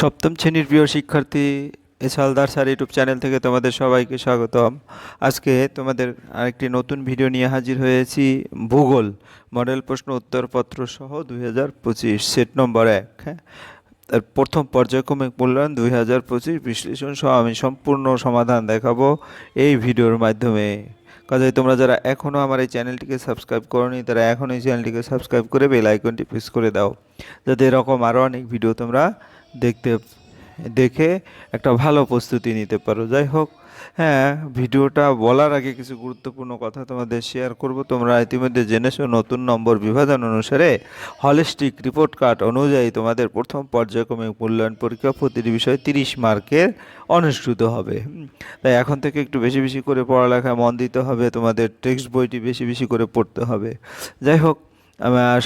সপ্তম শ্রেণির প্রিয় শিক্ষার্থী এসালদার স্যার ইউটিউব চ্যানেল থেকে তোমাদের সবাইকে স্বাগতম। আজকে তোমাদের আরেকটি নতুন ভিডিও নিয়ে হাজির হয়েছি ভূগোল, মডেল প্রশ্ন উত্তরপত্র সহ দুই হাজার পঁচিশ, সেট নম্বর এক হ্যাঁ? তার প্রথম পর্যায়ক্রমিক মূল্যায়ন দুই হাজার পঁচিশ, বিশ্লেষণ সহ আমি সম্পূর্ণ সমাধান দেখাবো এই ভিডিওর মাধ্যমে। কাজে তোমরা যারা এখনও আমার এই চ্যানেলটিকে সাবস্ক্রাইব করনি, তারা এখন এই চ্যানেলটিকে সাবস্ক্রাইব করে বেল আইকনটি প্রেস করে দাও, যাতে এরকম আরও অনেক ভিডিও তোমরা দেখতে, দেখে একটা ভালো প্রস্তুতি নিতে পারো। যাই হোক হ্যাঁ ভিডিওটা বলার আগে কিছু গুরুত্বপূর্ণ কথা তোমাদের শেয়ার করব। তোমরা ইতিমধ্যে জেনেছো, নতুন নম্বর বিভাজন অনুসারে হলিস্টিক রিপোর্ট কার্ড অনুযায়ী তোমাদের প্রথম পর্যায়ক্রমিক মূল্যায়ন পরীক্ষা প্রতিটি বিষয়ে তিরিশ মার্কের অনুষ্ঠিত হবে। তাই এখন থেকে একটু বেশি বেশি করে পড়ালেখায় মন দিতে হবে, তোমাদের টেক্সট বইটি বেশি বেশি করে পড়তে হবে। যাই হোক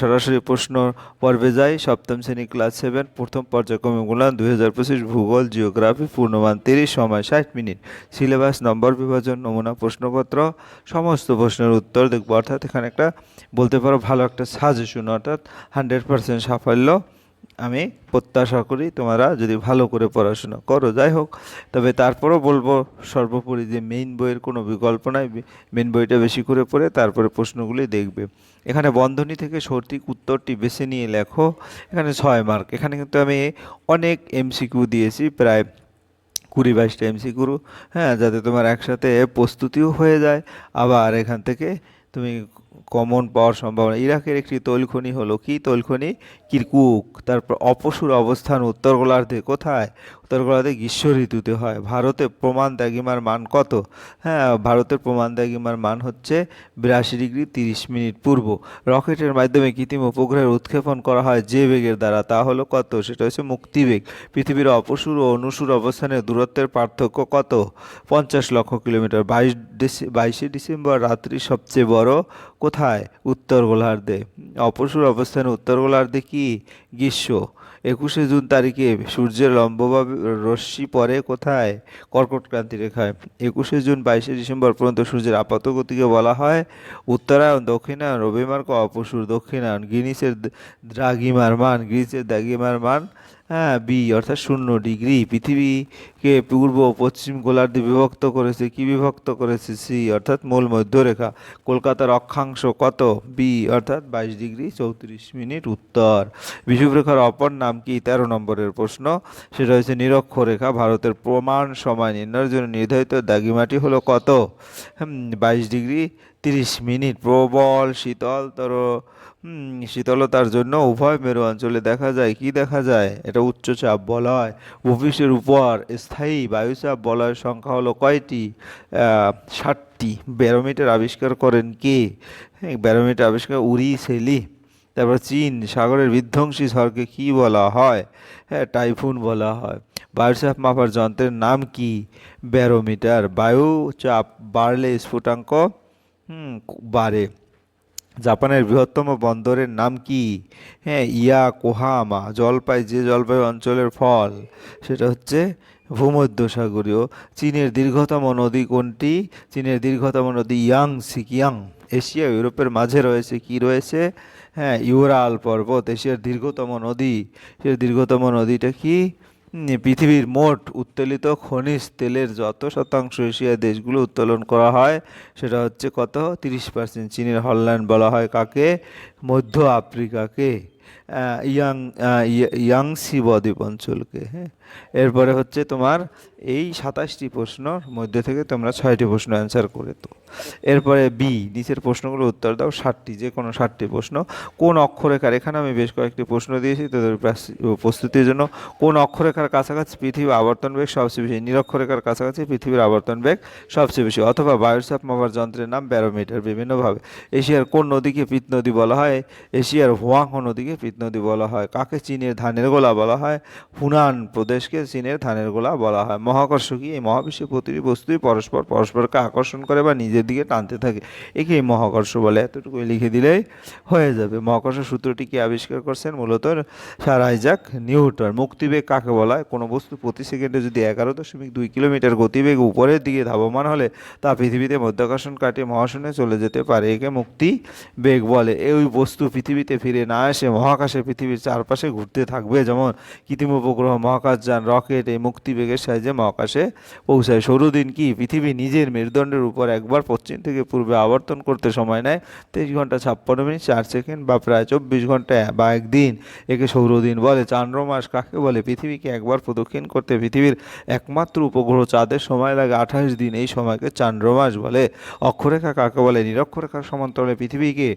সরাসরি প্রশ্ন পর্বে যাই। সপ্তম শ্রেণি ক্লাস সেভেন প্রথম পর্যায়ক্রমে মূল্যায়ন দুই হাজার পঁচিশ ভূগোল জিওগ্রাফি পূর্ণমান তিরিশ, সময় ষাট মিনিট। সিলেবাস নম্বর বিভাজন, নমুনা, প্রশ্নপত্র, সমস্ত প্রশ্নের উত্তর দেখব। অর্থাৎ এখানে একটা বলতে পারো ভালো একটা সাজেশন অর্থাৎ হান্ড্রেড পার্সেন্ট সাফল্য। আমি প্রত্যাশা করি তোমরা যদি ভালো করে পড়াশোনা করো, যাই হোক। তবে তারপরও বলব, সর্বোপরি যে মেইন বইয়ের কোনো বিকল্প নাই মেইন বইটা বেশি করে পড়ে তারপরে প্রশ্নগুলি দেখবে। এখানে বন্ধনী থেকে সঠিক উত্তরটি বেছে নিয়ে লেখো। এখানে ছয় মার্ক। এখানে কিন্তু আমি অনেক এমসিকিউ দিয়েছি, প্রায় কুড়ি বাইশটা এমসিকিউ হ্যাঁ যাতে তোমার একসাথে প্রস্তুতিও হয়ে যায়। আবার এখান থেকে তুমি কমন পাওয়ার সম্ভাবনা। ইরাকের একটি তৈলখনি হলো কি? তৈলখনি কিরকুক। তারপর অপসুর অবস্থান উত্তর গোলার্ধে কোথায়? উত্তর গোলার্ধে গ্রীষ্ম ঋতুতে হয়। ভারতে প্রমাণ দ্রাঘিমার মান কত? হ্যাঁ ভারতের প্রমাণ দ্রাঘিমার মান হচ্ছে বিরাশি ডিগ্রি তিরিশ মিনিট পূর্ব। রকেটের মাধ্যমে কৃত্রিম উপগ্রহের উৎক্ষেপণ করা হয় যে বেগের দ্বারা। তা হলো কত? সেটা হচ্ছে মুক্তিবেগ পৃথিবীর অপসুর ও অনুসুর অবস্থানের দূরত্বের পার্থক্য কত? পঞ্চাশ লক্ষ কিলোমিটার। বাইশ বাইশে ডিসেম্বর রাত্রি সবচেয়ে বড় কোথায়? উত্তর গোলার্ধে। অপসুর অবস্থানে উত্তর গোলার্ধে কি? গ্রীষ্ম। একুশে জুন তারিখে সূর্যের লম্বভাবে রশ্মি পড়ে কোথায়? কর্কট ক্রান্তি রেখায়। একুশে জুন বাইশে ডিসেম্বর পর্যন্ত সূর্যের আপাত গতিকে বলা হয় উত্তরায়ণ দক্ষিণায়ন রবিমার্ক অপসুর দক্ষিণায়ন গিনিসের দ্রাঘিমার মান গ্রিসের দ্রাঘিমার মান হ্যাঁ বি অর্থাৎ শূন্য ডিগ্রি। পৃথিবীকে পূর্ব পশ্চিম গোলার্ধে বিভক্ত করেছে। কি বিভক্ত করেছে? সি অর্থাৎ মূল মধ্যরেখা। কলকাতার অক্ষাংশ কত? বি অর্থাৎ বাইশ ডিগ্রি চৌত্রিশ মিনিট উত্তর। বিষুবরেখার অপর নাম কি? তেরো নম্বরের প্রশ্ন। সেটা হচ্ছে নিরক্ষরেখা। ভারতের প্রমাণ সময় নির্ণয়ের জন্য নির্ধারিত দাগিমাটি হলো কত? বাইশ ডিগ্রি তিরিশ মিনিট প্রবল শীতলতর শীতলতার জন্য উভয় মেরু অঞ্চলে দেখা যায়। কি দেখা যায়? এটা উচ্চচাপ বলয়। ভূপৃষ্ঠের উপর স্থায়ী বায়ুচাপ বলয়ের সংখ্যা হলো কয়টি? ষাটটি। ব্যারোমিটার আবিষ্কার করেন কে? হ্যাঁ, ব্যারোমিটার আবিষ্কার উরি সেলি। তারপর চীন সাগরের বিধ্বংসী ঝড়কে কি বলা হয়? হ্যাঁ টাইফুন বলা হয়। বায়ুচাপ মাপার যন্ত্রের নাম কি? ব্যারোমিটার। বায়ুচাপ বাড়লে স্ফুটাঙ্ক হুম বাড়ে জাপানের বৃহত্তম বন্দরের নাম কি? হ্যাঁ ইয়া কোহামা জলপাই, যে জলপাই অঞ্চলের ফল, সেটা হচ্ছে ভূমধ্যসাগরীয়, চীনের দীর্ঘতম নদী কোনটি? চীনের দীর্ঘতম নদী ইয়াং, সিকিয়াং। এশিয়া, ইউরোপের মাঝে রয়েছে, কি রয়েছে? হ্যাঁ ইউরাল পর্বত, এশিয়ার দীর্ঘতম নদী। এর দীর্ঘতম নদীটা কি? পৃথিবীর মোট উত্তোলিত খনিজ তেলের যত শতাংশ এশিয়া দেশগুলো উত্তোলন করা হয়, সেটা হচ্ছে কত? তিরিশ পার্সেন্ট চীনের হল্যান্ড বলা হয় কাকে? মধ্য আফ্রিকাকে। ইয়াং ইয়া- ইয়াংসি বদ্বীপ অঞ্চলকে হ্যাঁ? এরপরে হচ্ছে তোমার এই সাতাশটি প্রশ্নর মধ্যে থেকে তোমরা ছয়টি প্রশ্ন অ্যান্সার করে তো এরপরে বি, নিচের প্রশ্নগুলো উত্তর দাও, ষাটটি, যে কোনো ষাটটি প্রশ্ন। কোন অক্ষরেখার, এখানে আমি বেশ কয়েকটি প্রশ্ন দিয়েছি, তোদের প্রাস- প্রস্তুতির জন্য। কোন অক্ষরেখার কাছাকাছি পৃথিবীর আবর্তন বেগ সবচেয়ে বেশি? নিরক্ষরেখার কাছাকাছি পৃথিবীর আবর্তন বেগ সবচেয়ে বেশি, অথবা বায়ুচাপ মাপার যন্ত্রের নাম ব্যারোমিটার, বিভিন্নভাবে। এশিয়ার কোন নদীকে পিত নদী বলা হয়? এশিয়ার হোয়াংহো নদীকে পিত নদী বলা হয়। কাকে চীনের ধানের গোলা বলা হয়? হুনান প্রদেশকে চীনের ধানের গোলা বলা হয়। মহাকর্ষ কি এই মহাবিশ্বের প্রতিটি বস্তুই পরস্পর পরস্পরকে আকর্ষণ করে বা নিজের দিকে টানতে থাকে? একে মহাকর্ষ বলে। এতটুকু লিখে দিলেই হয়ে যাবে। মহাকর্ষ সূত্রটি কি আবিষ্কার করছেন? মূলত স্যার নিউটন। মুক্তিবেগ কাকে বলা হয়? কোনো বস্তু প্রতি সেকেন্ডে যদি এগারো দশমিক দুই কিলোমিটার গতিবেগ উপরের দিকে ধাবমান হলে তা পৃথিবীতে মধ্যাকর্ষণ কাটিয়ে মহাশূন্যে চলে যেতে পারে। একে মুক্তি বেগ বলে। এই বস্তু পৃথিবীতে ফিরে না এসে মহাকাশে পৃথিবীর চারপাশে ঘুরতে থাকবে। যেমন কৃত্রিম উপগ্রহ মহাকাশযান রকেট, এই মুক্তিবেগের সাহায্যে মহাকাশে পৌঁছায়। সৌরদিন কি? পৃথিবী নিজের মেরুদণ্ডের উপর একবার পশ্চিম থেকে পূর্বে আবর্তন করতে সময় নেয়। তেইশ ঘণ্টা ছাপ্পান্ন মিনিট, চার সেকেন্ড বা প্রায় চব্বিশ ঘণ্টা বা একদিন। একে সৌরদিন বলে। চান্দ্রমাস কাকে বলে? পৃথিবীকে একবার প্রদক্ষিণ করতে পৃথিবীর একমাত্র উপগ্রহ চাঁদের সময় লাগে আঠাশ দিন। এই সময়কে চান্দ্রমাস বলে। অক্ষরেখা কাকে বলে? নিরক্ষরেখার সমান্তরালে পৃথিবীকে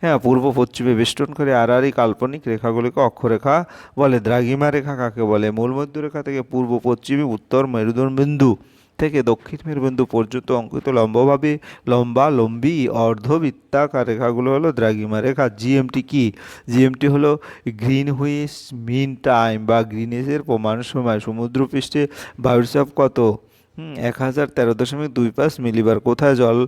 হ্যাঁ পূর্ব, পশ্চিমে বেষ্টন করে আড়াআড়ি কাল্পনিক রেখাগুলিকে অক্ষরেখা বলে, দ্রাঘিমা রেখা কাকে বলে? মূল মধ্যরেখা থেকে পূর্ব, পশ্চিমে, উত্তর, মেরুদণ্ডবিন্দু থেকে দক্ষিণ মেরুবিন্দু পর্যন্ত অঙ্কিত লম্বভাবে লম্বা, লম্বি অর্ধবৃত্তাকার রেখাগুলো হলো দ্রাঘিমা রেখা। জিএমটি কি? জিএমটি হলো গ্রিন হুইস মিন টাইম বা গ্রিনেজের প্রমাণ সময়। সমুদ্রপৃষ্ঠে বায়ুর চাপ কত? এক হাজার তেরো দশমিক দুই পাঁচ মিলিবার। কোথায় জল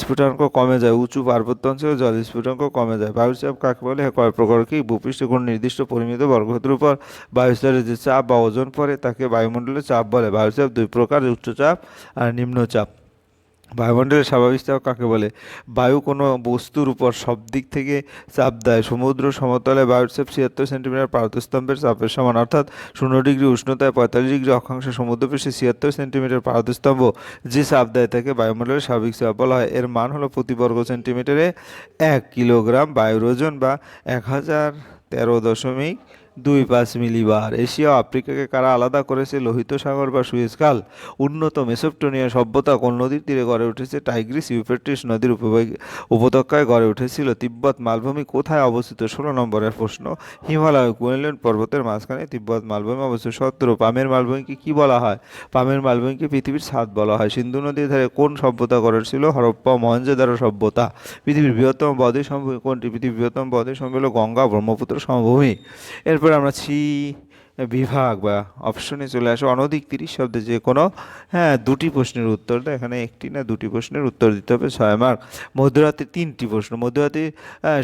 স্ফুটাঙ্ক কমে যায়? উঁচু পার্বত্য অঞ্চলে জল স্ফুটনাঙ্ক কমে যায়। বায়ুচাপ কাকে বলে? কয় প্রকার কি? ভূপৃষ্ঠ কোন নির্দিষ্ট পরিমিত বর্গক্ষেত্রের উপর। বায়ুস্তরে যে চাপ বা ওজন পড়ে, তাকে বায়ুমণ্ডলের চাপ বলে। বায়ুচাপ দুই প্রকার, উচ্চচাপ আর নিম্নচাপ। বায়ুমণ্ডলের স্বাভাবিক চাপ কাকে বলে? বায়ু কোনো বস্তুর উপর সব দিক থেকে চাপ দেয়। সমুদ্র সমতলে বায়ুর চাপ ছিয়াত্তর সেন্টিমিটার পারদস্তম্ভের চাপের সমান। অর্থাৎ শূন্য ডিগ্রি উষ্ণতায় পঁয়তাল্লিশ ডিগ্রি অক্ষাংশ সমুদ্রপৃষ্ঠে ছিয়াত্তর সেন্টিমিটার পারদস্তম্ভ যে চাপ দেয় তাকে বায়ুমণ্ডলের স্বাভাবিক চাপ বলা হয়। এর মান হলো প্রতি বর্গ সেন্টিমিটারে এক কিলোগ্রাম বায়ুর ওজন বা এক হাজার তেরো দশমিক দুই পাঁচ মিলিবার। এশিয়া ও আফ্রিকাকে কারা আলাদা করেছে? লোহিত সাগর বা সুয়েজ খাল উন্নত মেসোপটোনিয়া সভ্যতা কোন নদীর তীরে গড়ে উঠেছে? টাইগ্রিস ইউফ্রেটিস নদীর উপত্যকায় গড়ে উঠেছিল। তিব্বত মালভূমি কোথায় অবস্থিত? ষোলো নম্বরের প্রশ্ন। হিমালয় কুইনল্যান্ড পর্বতের মাঝখানে তিব্বত মালভূমি অবস্থিত। সতেরো, পামের মালভূমিকে কি বলা হয়? পামের মালভূমিকে পৃথিবীর স্বাদ বলা হয়। সিন্ধু নদীর ধারে কোন সভ্যতা গড়ে ছিল হরপ্পা মহেঞ্জোদারো সভ্যতা। পৃথিবীর বৃহত্তম বদ্বীপ সমভূমি কোনটি? পৃথিবীর বৃহত্তম বদ্বীপ সমভূমি হলো গঙ্গা ব্রহ্মপুত্র সমভূমি। এরপর আমরা ছি বিভাগ বা অপশনে চলে আসো অনধিক তিরিশ শব্দে যে কোনো হ্যাঁ দুটি প্রশ্নের উত্তর দেয়। এখানে একটি না দুটি প্রশ্নের উত্তর দিতে হবে, ছয় মার্ক। মধ্যরাতে তিনটি প্রশ্ন। মধ্যরাতে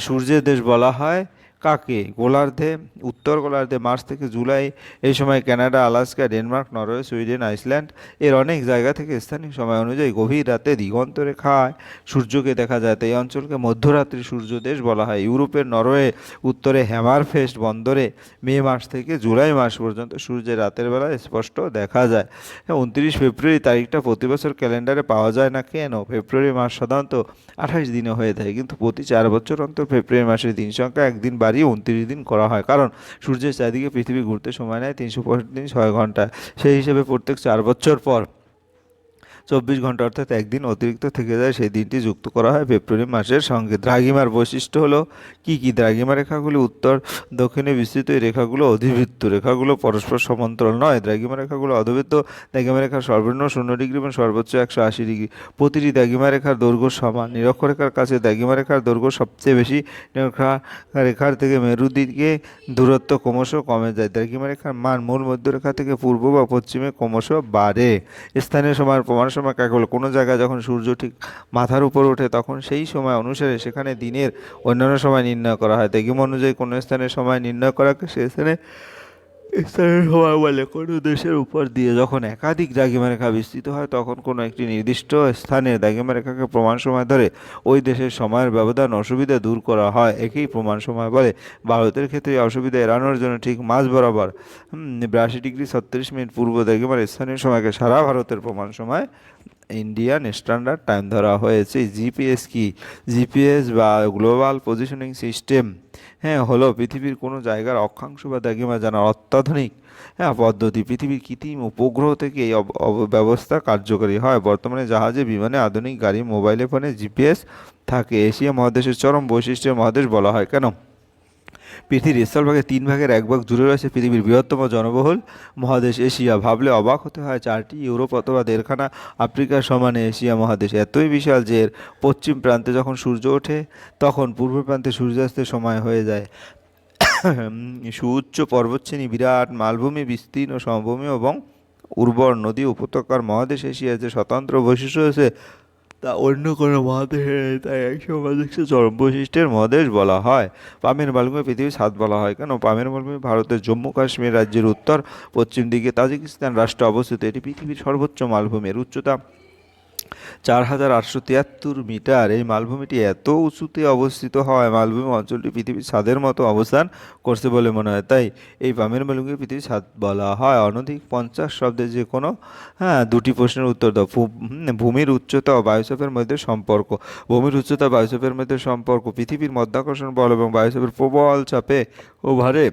সূর্যের দেশ বলা হয়। কাকে? গোলার্ধে, উত্তর গোলার্ধে, মার্চ থেকে জুলাই, এই সময় Canada, Alaska, Denmark, Norway, Sweden, Iceland, এর অনেক জায়গা থেকে স্থানীয় সময় অনুযায়ী গভীর রাতে দিগন্ত রেখায় সূর্যকে দেখা যায়। তাই অঞ্চলকে মধ্যরাত্রি সূর্য দেশ বলা হয়। ইউরোপের নরওয়ে, উত্তরে হ্যামারফেস্ট বন্দরে মে মাস থেকে জুলাই মাস পর্যন্ত সূর্যের রাতের বেলা স্পষ্ট দেখা যায়। উনত্রিশ ফেব্রুয়ারি তারিখটা প্রতি বছর ক্যালেন্ডারে পাওয়া যায় না কেন? ফেব্রুয়ারি মাস সাধারণত আঠাশ দিনে হয়ে থাকে। কিন্তু প্রতি চার বছর অন্তর ফেব্রুয়ারি মাসের দিন সংখ্যা একদিন বাড়িয়ে উনত্রিশ দিন করা হয়। কারণ সূর্যের চারিদিকে পৃথিবী ঘুরতে সময় নেয় তিনশো পঁয়ষট্টি দিন ছয় ঘণ্টা সেই হিসেবে প্রত্যেক চার বছর পর চব্বিশ ঘণ্টা অর্থাৎ একদিন অতিরিক্ত থেকে যায় সেই দিনটি যুক্ত করা হয় ফেব্রুয়ারি মাসের সঙ্গে। দ্রাঘিমার বৈশিষ্ট্য হলো কি কি? দ্রাঘিমা রেখাগুলি উত্তর, দক্ষিণে বিস্তৃত এই রেখাগুলো অধিবৃত্ত। রেখাগুলো পরস্পর সমান্তরাল নয়। দ্রাঘিমা রেখাগুলো অধিবৃত্ত। দ্রাঘিমা রেখার সর্বনিম্ন শূন্য ডিগ্রি এবং সর্বোচ্চ একশো আশি ডিগ্রি। প্রতিটি দ্রাঘিমা রেখার দৈর্ঘ্য সমান। নিরক্ষরেখার কাছে দ্রাঘিমা রেখার দৈর্ঘ্য সবচেয়ে বেশি। নিরক্ষরেখা রেখার থেকে মেরু দিকে দূরত্ব ক্রমশ কমে যায়। দ্রাঘিমা রেখার মান মূল মধ্যরেখা থেকে পূর্ব বা পশ্চিমে ক্রমশ বাড়ে। স্থানীয় সময়ের প্রমাণ সময় কাকে বলে কোনো জায়গায় যখন সূর্য ঠিক মাথার উপর ওঠে, তখন সেই সময় অনুসারে সেখানে দিনের অন্যান্য সময় নির্ণয় করা হয়। দেখিম অনুযায়ী কোনো স্থানে সময় নির্ণয় করাকে সে স্থানে স্থানের সময় বলে কোনো দেশের উপর দিয়ে যখন একাধিক দ্রাঘিমা রেখা বিস্তৃত হয়, তখন কোনো একটি নির্দিষ্ট স্থানে দ্রাঘিমা রেখাকে প্রমাণ সময় ধরে ওই দেশের সময়ের ব্যবধান অসুবিধা দূর করা হয়। একেই প্রমাণ সময় বলে, ভারতের ক্ষেত্রে অসুবিধা এড়ানোর জন্য ঠিক মাঝ বরাবর বিরাশি ডিগ্রি ছত্রিশ মিনিট পূর্ব দ্রাঘিমার স্থানীয় সময়কে সারা ভারতের প্রমাণ সময় ইন্ডিয়ান স্ট্যান্ডার্ড টাইম ধরা হয়েছে। জিপিএস কি? জিপিএস বা গ্লোবাল পজিশনিং সিস্টেম হ্যাঁ হলো পৃথিবীর কোনো জায়গার অক্ষাংশ বা দ্রাঘিমা জানার অত্যাধুনিক হ্যাঁ পদ্ধতি। পৃথিবীর কৃত্রিম উপগ্রহ থেকে এই ব্যবস্থা কার্যকরী হয়। বর্তমানে জাহাজে, বিমানে, আধুনিক গাড়ি, মোবাইলে, ফোনে জিপিএস থাকে। এশিয়া মহাদেশের চরম বৈশিষ্ট্যের মহাদেশ বলা হয়। কেন? পৃথিবীর স্থলভাগে তিন ভাগের এক ভাগ জুড়ে রয়েছে পৃথিবীর বৃহত্তম জনবহুল মহাদেশ এশিয়া। ভাবলে অবাক হতে হয় চারটি ইউরোপ অথবা দেড়খানা আফ্রিকার সমানে এশিয়া মহাদেশ। এতই বিশাল যে পশ্চিম প্রান্তে যখন সূর্য ওঠে, তখন পূর্ব প্রান্তে সূর্যাস্তের সময় হয়ে যায়। সুউচ্চ পর্বতশ্রেণী বিরাট, মালভূমি বিস্তীর্ণ সমভূমি এবং উর্বর নদী উপত্যকার মহাদেশ এশিয়ার যে স্বতন্ত্র বৈশিষ্ট্য রয়েছে তা অন্য কোনো মহাদেশে নেই, তাই একশো মহাদেশকে চরম বৈশিষ্ট্যের মহাদেশ বলা হয়। পামের মালভূমি পৃথিবীর সাত বলা হয় কেন? পামের মালভূমি ভারতের জম্মু কাশ্মীর রাজ্যের উত্তর পশ্চিম দিকে তাজিকিস্তান রাষ্ট্র অবস্থিত। এটি পৃথিবীর সর্বোচ্চ মালভূমির উচ্চতা চার হাজার আটশো তিয়াত্তর মিটার। এই মালভূমিটি এত উঁচুতে অবস্থিত হয়, মালভূমি অঞ্চলটি পৃথিবীর ছাদের মতো অবস্থান করছে বলে মনে হয়। তাই এই পামের মালভূমিকে পৃথিবীর ছাদ বলা হয়। অনধিক পঞ্চাশ শব্দে যে কোনো হ্যাঁ দুটি প্রশ্নের উত্তর দাও। ভূমির উচ্চতা ও বায়ুচাপের মধ্যে সম্পর্ক। ভূমির উচ্চতা বায়ুচাপের মধ্যে সম্পর্ক পৃথিবীর মধ্যাকর্ষণ বল এবং বায়ুচাপের প্রবল চাপে ও ভারে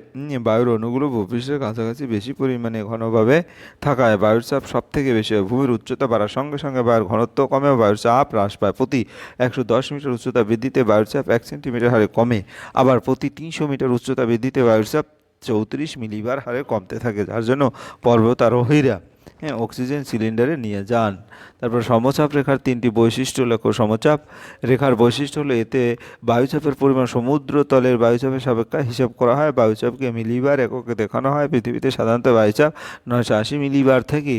বায়ুর অণুগুলো ভূপৃষ্ঠের কাছাকাছি বেশি পরিমাণে ঘনভাবে থাকায় বায়ুর চাপ সব থেকে বেশি হয়। ভূমির উচ্চতা বাড়ার সঙ্গে সঙ্গে বায়ুর ঘনত্ব কমে ও বায়ুর চাপ হ্রাস পায়। প্রতি একশো দশ মিটার উচ্চতা বৃদ্ধিতে বায়ুর চাপ এক সেন্টিমিটার হারে কমে। আবার প্রতি তিনশো মিটার উচ্চতা বৃদ্ধিতে বায়ুর চাপ চৌত্রিশ মিলিবার হারে কমতে থাকে, যার জন্য পর্বতারোহীরা অক্সিজেন সিলিন্ডারে নিয়ে যান। তারপর সমচাপ রেখার তিনটি বৈশিষ্ট্য লেখো। সমচাপ রেখার বৈশিষ্ট্য হলো এতে বায়ুচাপের পরিমাণ সমুদ্র তলের বায়ুচাপের সাপেক্ষা হিসাব করা হয়। বায়ুচাপকে মিলিবার এককে দেখানো হয়। পৃথিবীতে সাধারণত বায়ুচাপ নয়শো আশি মিলিবার থেকে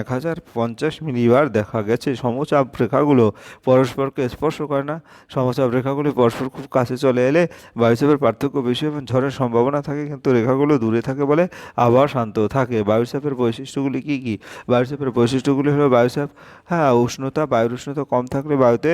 এক হাজার পঞ্চাশ মিলিবার দেখা গেছে। সমচাপ রেখাগুলো পরস্পরকে স্পর্শ করে না। সমচাপ রেখাগুলি পরস্পর খুব কাছে চলে এলে বায়ুচাপের পার্থক্য বেশি এবং ঝড়ের সম্ভাবনা থাকে, কিন্তু রেখাগুলো দূরে থাকে বলে আবহাওয়া শান্ত থাকে। বায়ুচাপের বৈশিষ্ট্যগুলি কী? কী? বায়ুচাপের বৈশিষ্ট্যগুলি হলো বায়ুচাপ। হ্যাঁ উষ্ণতা, বায়ুর উষ্ণতা কম থাকলে বায়ুতে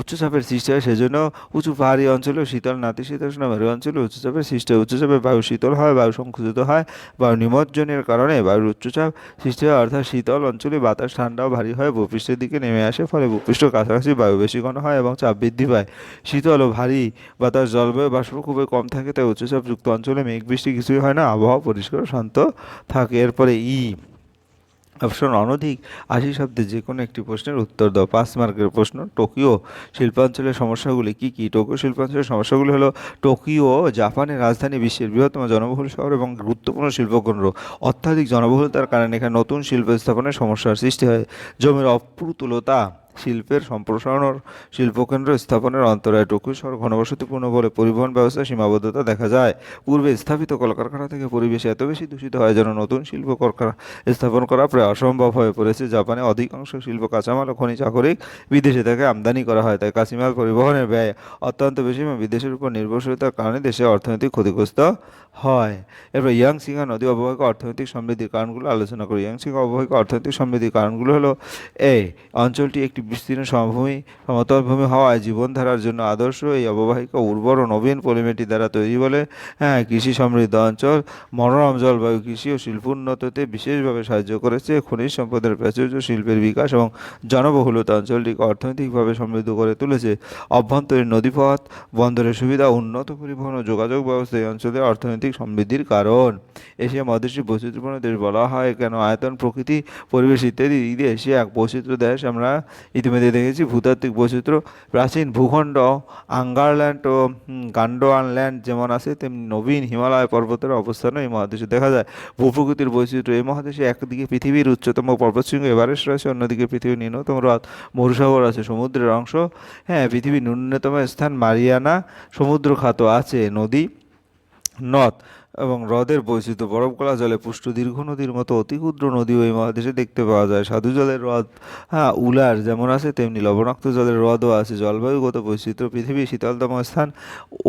উচ্চচাপের সৃষ্টি হয়, সেজন্য উঁচু পাহাড়ি অঞ্চলে শীতল নাতিশীতোষ্ণ মেরু অঞ্চলে উচ্চচাপের সৃষ্টি হয়। উচ্চচাপে বায়ু শীতল হয়, বায়ু সংকুচিত হয়, বায়ু নিমজ্জনের কারণে বায়ুর উচ্চচাপ সৃষ্টি হয়, অর্থাৎ শীতল অঞ্চলে বাতাস ঠান্ডা ও ভারী হয়, ভূপৃষ্ঠের দিকে নেমে আসে, ফলে ভূপৃষ্ঠের কাছাকাছি বায়ু বেশি ঘন হয় এবং চাপ বৃদ্ধি পায়। শীতল ও ভারী বাতাস জলবায়ু বাষ্প খুবই কম থাকে, তাই উচ্চচাপযুক্ত অঞ্চলে মেঘ বৃষ্টি কিছুই হয় না, আবহাওয়া পরিষ্কার শান্ত থাকে। এরপরে ই অপশন অনধিক আশি শব্দে যে কোনো একটি প্রশ্নের উত্তর দাও। পাঁচ মার্কের প্রশ্ন, টোকিও শিল্পাঞ্চলের সমস্যাগুলি কী কী? টোকিও শিল্পাঞ্চলের সমস্যাগুলি হলো টোকিও, জাপানের রাজধানী বিশ্বের বৃহত্তম জনবহুল শহর এবং গুরুত্বপূর্ণ শিল্পকেন্দ্র। অত্যাধিক জনবহুলতার কারণে এখানে নতুন শিল্প স্থাপনের সমস্যার সৃষ্টি হয়। জমির অপ্রতুলতা। শিল্পের সম্প্রসারণ শিল্পকেন্দ্র স্থাপনের অন্তরায় টোকিও শহর ঘনবসতিপূর্ণ বলে পরিবহন ব্যবস্থা সীমাবদ্ধতা দেখা যায়। পূর্বে স্থাপিত কলকারখানা থেকে পরিবেশ এত বেশি দূষিত হয় যেন নতুন শিল্প কলকারখানা স্থাপন করা প্রায় অসম্ভব হয়ে পড়েছে। জাপানে অধিকাংশ শিল্প কাঁচামাল ও খনিজ আকরিক বিদেশে থেকে আমদানি করা হয়, তাই কাঁচামাল পরিবহনের ব্যয় অত্যন্ত বেশি এবং বিদেশের উপর নির্ভরশীলতার কারণে দেশের অর্থনৈতিক ক্ষতিগ্রস্ত হয়। এরপর ইয়াংসিংহা নদী অববাহিকা অর্থনৈতিক সমৃদ্ধির কারণগুলো আলোচনা করি। ইয়াংসিংহা অববাহিকা অর্থনৈতিক সমৃদ্ধির কারণগুলো হলো, এ, অঞ্চলটি একটি বিস্তীর্ণ সমভূমি সমতল ভূমি হওয়ায় জীবনধারার জন্য আদর্শ এই অববাহিকা উর্বর ও নবীন পলিমেটি দ্বারা তৈরি বলে হ্যাঁ কৃষি সমৃদ্ধ অঞ্চল, মনোরম জলবায়ু কৃষি ও শিল্প উন্নতিতে বিশেষভাবে সাহায্য করেছে খনিজ সম্পদের প্রাচুর্য, শিল্পের বিকাশ এবং জনবহুলতা অঞ্চলটিকে অর্থনৈতিকভাবে সমৃদ্ধ করে তুলেছে। অভ্যন্তরীণ নদীপথ, বন্দরের সুবিধা, উন্নত পরিবহন ও যোগাযোগ ব্যবস্থা এই অঞ্চলের অর্থনৈতিক সমৃদ্ধির কারণ। এশিয়া মহাদেশটি বৈচিত্র্যপূর্ণ দেশ বলা হয়, কেন আয়তন, প্রকৃতি, পরিবেশ ইত্যাদি দিক দিয়ে এশিয়া এক বৈচিত্র্য দেশ। আমরা ইতিমধ্যে দেখেছি ভূতাত্ত্বিক বৈচিত্র্য প্রাচীন ভূখণ্ড আঙ্গারল্যান্ড ও হুম, গান্ডোয়ান ল্যান্ড যেমন আছে তেমনি নবীন হিমালয় পর্বতের অবস্থানও এই মহাদেশে দেখা যায়। ভূপ্রকৃতির বৈচিত্র্য এই মহাদেশে একদিকে পৃথিবীর উচ্চতম পর্বতশৃঙ্গ এভারেস্ট রয়েছে অন্যদিকে পৃথিবীর নিম্নতম হ্রদ মরুসাগর আছে সমুদ্রের অংশ। হ্যাঁ পৃথিবীর ন্যূনতম স্থান মারিয়ানা সমুদ্র খাত আছে নদী নদ। এবং হ্রদের বৈচিত্র্য, বরফ গলা জলে পুষ্ট দীর্ঘ নদীর মতো অতি ক্ষুদ্র নদীও এই মহাদেশে দেখতে পাওয়া যায়। সাধু জলের হ্রদ হ্যাঁ উলার যেমন আছে, তেমনি লবণাক্ত জলের হ্রদও আছে। জলবায়ুগত বৈচিত্র্য, পৃথিবীর শীতলতম স্থান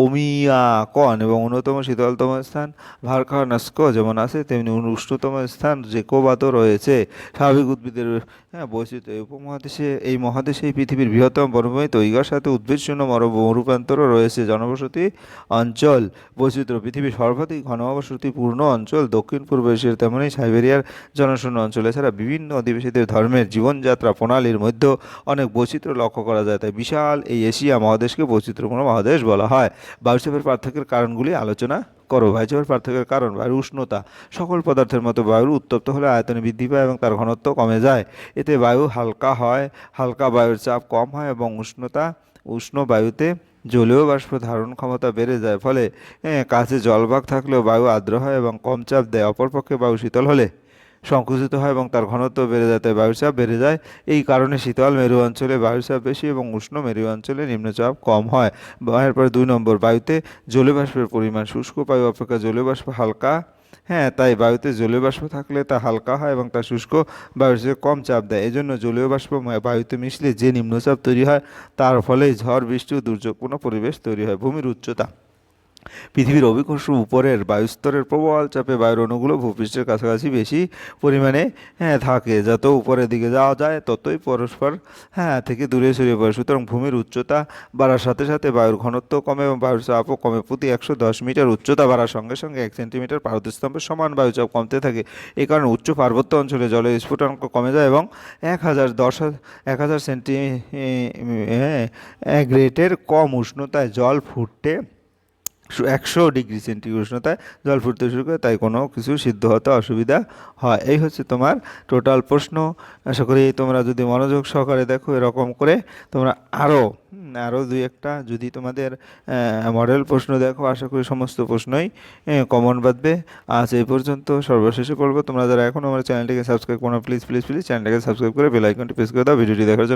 ওমিয়াকন এবং অন্যতম শীতলতম স্থান ভারখানাস্ক যেমন আছে, তেমনি উষ্ণতম স্থান জেকোবাতও রয়েছে। স্বাভাবিক উদ্ভিদের হ্যাঁ বৈচিত্র্য। এই উপমহাদেশে, এই মহাদেশে পৃথিবীর বৃহত্তম বনভূমি তৈগার সাথে উদ্ভিদশূন্য মর মরুপ্রান্তরও রয়েছে। জনবসতি অঞ্চল বৈচিত্র্য, পৃথিবীর সর্বাধিক ঘনবসতিপূর্ণ অঞ্চল, দক্ষিণ পূর্ব এশিয়ার তেমনই সাইবেরিয়ার জনশূন্য অঞ্চল। এছাড়া বিভিন্ন অধিবাসীদের ধর্মের জীবনযাত্রা প্রণালীর মধ্যে অনেক বৈচিত্র্য লক্ষ্য করা যায়। তাই বিশাল এই এশিয়া মহাদেশকে বৈচিত্র্যপূর্ণ মহাদেশ বলা হয়। বায়ুচাপের পার্থক্যের কারণগুলি আলোচনা করো। বায়ুচাপের পার্থক্যের কারণ, বায়ুর উষ্ণতা। সকল পদার্থের মতো বায়ুর উত্তপ্ত হলে আয়তনে বৃদ্ধি পায় এবং তার ঘনত্ব কমে যায়। এতে বায়ু হালকা হয়, হালকা বায়ুর চাপ কম হয় এবং উষ্ণতা উষ্ণ বায়ুতে জলীয় বাষ্প ধারণ ক্ষমতা বেড়ে যায়, ফলে কাছে জলভাগ থাকলেও বায়ু আর্দ্র হয় এবং কম চাপ দেয়। অপরপক্ষে বায়ু শীতল হলে সংকুচিত হয় এবং তার ঘনত্ব বেড়ে যায়, তাই বায়ুচাপ বেড়ে যায়। এই কারণে শীতল মেরু অঞ্চলে বায়ুচাপ বেশি এবং উষ্ণ মেরু অঞ্চলে নিম্নচাপ কম হয়। এরপরে দুই নম্বর, বায়ুতে জলীয় বাষ্পের পরিমাণ শুষ্ক বায়ু অপেক্ষা জলীয় বাষ্প হালকা হ্যাঁ তাই বায়ুতে জলীয় বাষ্প থাকলে তা হালকা হয় এবং তা শুষ্ক চেয়ে কম চাপ দেয়। এজন্য জলীয় বাষ্প বায়ুতে মিশলে যে নিম্নচাপ তৈরি হয়, তার ফলে ঝড়, বৃষ্টি ও দুর্যোগপূর্ণ পরিবেশ তৈরি হয় ভূমির উচ্চতা। পৃথিবীর অভিকর্ষ উপরের বায়ুস্তরের প্রবল চাপে বায়ুর অণুগুলো ভূপৃষ্ঠের কাছাকাছি বেশি পরিমাণে হ্যাঁ থাকে যত উপরের দিকে যাওয়া যায় ততই পরস্পর হ্যাঁ থেকে দূরে সরিয়ে পড়ে সুতরাং ভূমির উচ্চতা বাড়ার সাথে সাথে বায়ুর ঘনত্ব কমে এবং বায়ুর চাপও কমে প্রতি একশো দশ মিটার উচ্চতা বাড়ার সঙ্গে সঙ্গে এক সেন্টিমিটার পারদস্তম্ভের সমান বায়ুচাপ কমতে থাকে এই কারণে উচ্চ পার্বত্য অঞ্চলে জলের স্ফুটনাঙ্ক কমে যায় এবং এক হাজার দশ এক হাজার সেন্টি হ্যাঁ গ্রেটের কম উষ্ণতায় জল ফুটতে একশো ডিগ্রি সেন্টিগ্রেড উষ্ণতায় জল ফুটতে শুরু করে, তাই কোনো কিছু সিদ্ধ হতে অসুবিধা হয়। এই হচ্ছে তোমার টোটাল প্রশ্ন। আশা করি তোমরা যদি মনোযোগ সহকারে দেখো, এরকম করে তোমরা আরও আরও দুই একটা যদি তোমাদের মডেল প্রশ্ন দেখো, আশা করি সমস্ত প্রশ্নই কমন বাঁধবে। আজ এই পর্যন্ত সর্বশেষে করব। তোমরা যারা এখনও আমার চ্যানেলটিকে সাবস্ক্রাইব করো প্লিজ প্লিজ প্লিজ চ্যানেলটাকে সাবস্ক্রাইব করে বেল আইকনটি প্রেস করে দাও। ভিডিওটি দেখার জন্য